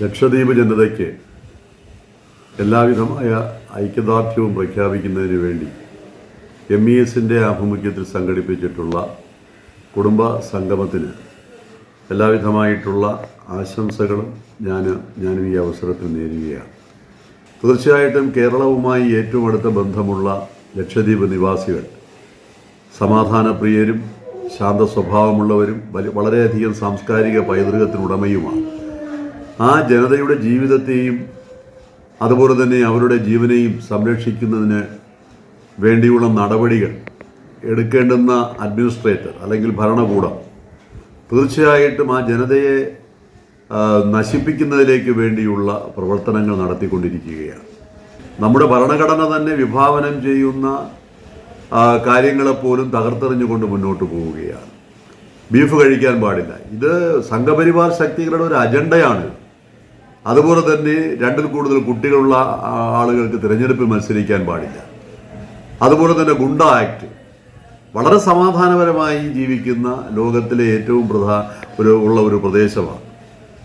ലക്ഷദ്വീപ് ജനതയ്ക്ക് എല്ലാവിധമായ ഐക്യദാർഢ്യവും പ്രഖ്യാപിക്കുന്നതിന് വേണ്ടി എം ഇ എസിന്റെ ആഭിമുഖ്യത്തിൽ സംഘടിപ്പിച്ചിട്ടുള്ള കുടുംബ സംഗമത്തിന് എല്ലാവിധമായിട്ടുള്ള ആശംസകളും ഞാൻ ഞാനും ഈ അവസരത്തിൽ നേരുകയാണ്. തീർച്ചയായിട്ടും കേരളവുമായി ഏറ്റവും അടുത്ത ബന്ധമുള്ള ലക്ഷദ്വീപ് നിവാസികൾ സമാധാനപ്രിയരും ശാന്ത സ്വഭാവമുള്ളവരും വളരെയധികം സാംസ്കാരിക പൈതൃകത്തിനുടമയുമാണ്. ആ ജനതയുടെ ജീവിതത്തെയും അതുപോലെ തന്നെ അവരുടെ ജീവനെയും സംരക്ഷിക്കുന്നതിന് വേണ്ടിയുള്ള നടപടികൾ എടുക്കേണ്ടുന്ന അഡ്മിനിസ്ട്രേറ്റർ അല്ലെങ്കിൽ ഭരണകൂടം തീർച്ചയായിട്ടും ആ ജനതയെ നശിപ്പിക്കുന്നതിലേക്ക് വേണ്ടിയുള്ള പ്രവർത്തനങ്ങൾ നടത്തിക്കൊണ്ടിരിക്കുകയാണ്. നമ്മുടെ ഭരണഘടന തന്നെ വിഭാവനം ചെയ്യുന്ന കാര്യങ്ങളെപ്പോലും തകർത്തെറിഞ്ഞുകൊണ്ട് മുന്നോട്ട് പോവുകയാണ്. ബീഫ് കഴിക്കാൻ പാടില്ല. ഇത് സംഘപരിവാർ ശക്തികളുടെ ഒരു അജണ്ടയാണ്. അതുപോലെ തന്നെ രണ്ടിൽ കൂടുതൽ കുട്ടികളുള്ള ആളുകൾക്ക് തിരഞ്ഞെടുപ്പിൽ മത്സരിക്കാൻ പാടില്ല. അതുപോലെ തന്നെ ഗുണ്ട ആക്ട് വളരെ സമാധാനപരമായി ജീവിക്കുന്ന ലോകത്തിലെ ഏറ്റവും പ്രധാന ഒരു ഉള്ള ഒരു പ്രദേശമാണ്.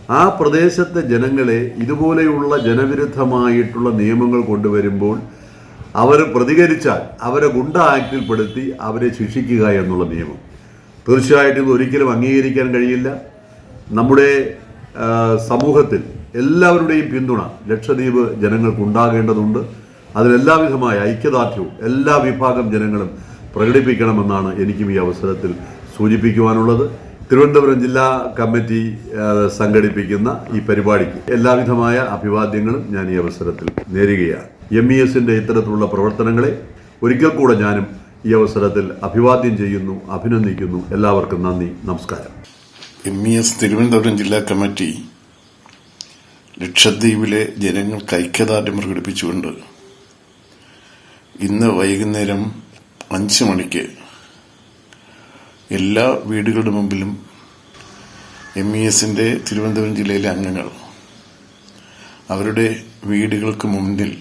ആ പ്രദേശത്തെ ജനങ്ങളെ ഇതുപോലെയുള്ള ജനവിരുദ്ധമായിട്ടുള്ള നിയമങ്ങൾ കൊണ്ടുവരുമ്പോൾ അവർ പ്രതികരിച്ചാൽ അവരെ ഗുണ്ട ആക്ടിൽപ്പെടുത്തി അവരെ ശിക്ഷിക്കുക എന്നുള്ള നിയമം. തീർച്ചയായിട്ടും ഇത് ഒരിക്കലും അംഗീകരിക്കാൻ കഴിയില്ല. നമ്മുടെ സമൂഹത്തിൽ എല്ലാവരുടെയും പിന്തുണ ലക്ഷദ്വീപ് ജനങ്ങൾക്ക് ഉണ്ടാകേണ്ടതുണ്ട് അതിലെല്ലാവിധമായ ഐക്യദാർഢ്യവും എല്ലാ വിഭാഗം ജനങ്ങളും പ്രകടിപ്പിക്കണമെന്നാണ് എനിക്കും ഈ അവസരത്തിൽ സൂചിപ്പിക്കുവാനുള്ളത്. തിരുവനന്തപുരം ജില്ലാ കമ്മിറ്റി സംഘടിപ്പിക്കുന്ന ഈ പരിപാടിക്ക് എല്ലാവിധമായ അഭിവാദ്യങ്ങളും ഞാൻ ഈ അവസരത്തിൽ നേരുകയാണ്. എം ഇ എസിന്റെ ഇത്തരത്തിലുള്ള പ്രവർത്തനങ്ങളെ ഒരിക്കൽ കൂടെ ഞാനും ഈ അവസരത്തിൽ അഭിവാദ്യം ചെയ്യുന്നു അഭിനന്ദിക്കുന്നു. എല്ലാവർക്കും നന്ദി നമസ്കാരം. എം ഇ എസ് തിരുവനന്തപുരം ജില്ലാ കമ്മിറ്റി ലക്ഷദ്വീപിലെ ജനങ്ങൾക്ക് ഐക്യദാർഢ്യം പ്രകടിപ്പിച്ചുകൊണ്ട് ഇന്ന് വൈകുന്നേരം അഞ്ച് മണിക്ക് എല്ലാ വീടുകളുടെ മുമ്പിലും എം ഇ എസിന്റെ തിരുവനന്തപുരം ജില്ലയിലെ അംഗങ്ങൾ അവരുടെ വീടുകൾക്ക് മുന്നിൽ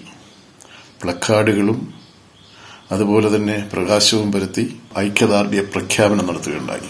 പ്ലക്കാർഡുകളും അതുപോലെ തന്നെ പ്രകാശവും പരത്തി ഐക്യദാർഢ്യ പ്രഖ്യാപനം നടത്തുകയുണ്ടായി.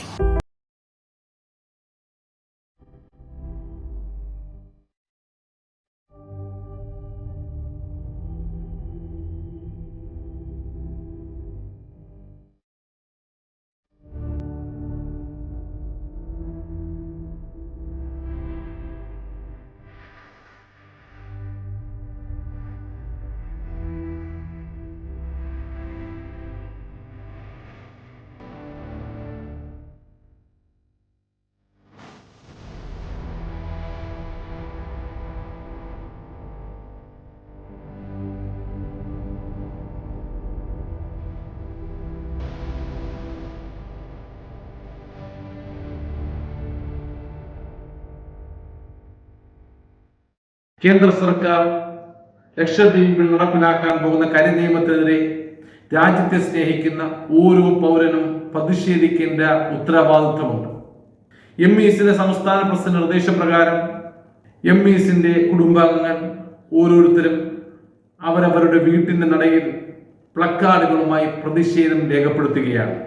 കേന്ദ്ര സർക്കാർ ലക്ഷദ്വീപിൽ നടപ്പിലാക്കാൻ പോകുന്ന കരി നിയമത്തിനെതിരെ രാജ്യത്തെ സ്നേഹിക്കുന്ന ഓരോ പൗരനും പ്രതിഷേധിക്കേണ്ട ഉത്തരവാദിത്വമുണ്ട് എം ഇ സിന്റെ സംസ്ഥാന പ്രസിഡന്റ് നിർദ്ദേശപ്രകാരം എം ഇ സിന്റെ കുടുംബാംഗങ്ങൾ ഓരോരുത്തരും അവരവരുടെ വീട്ടിന്റെ നടയിൽ പ്ലക്കാർഡുകളുമായി പ്രതിഷേധം രേഖപ്പെടുത്തുകയാണ്.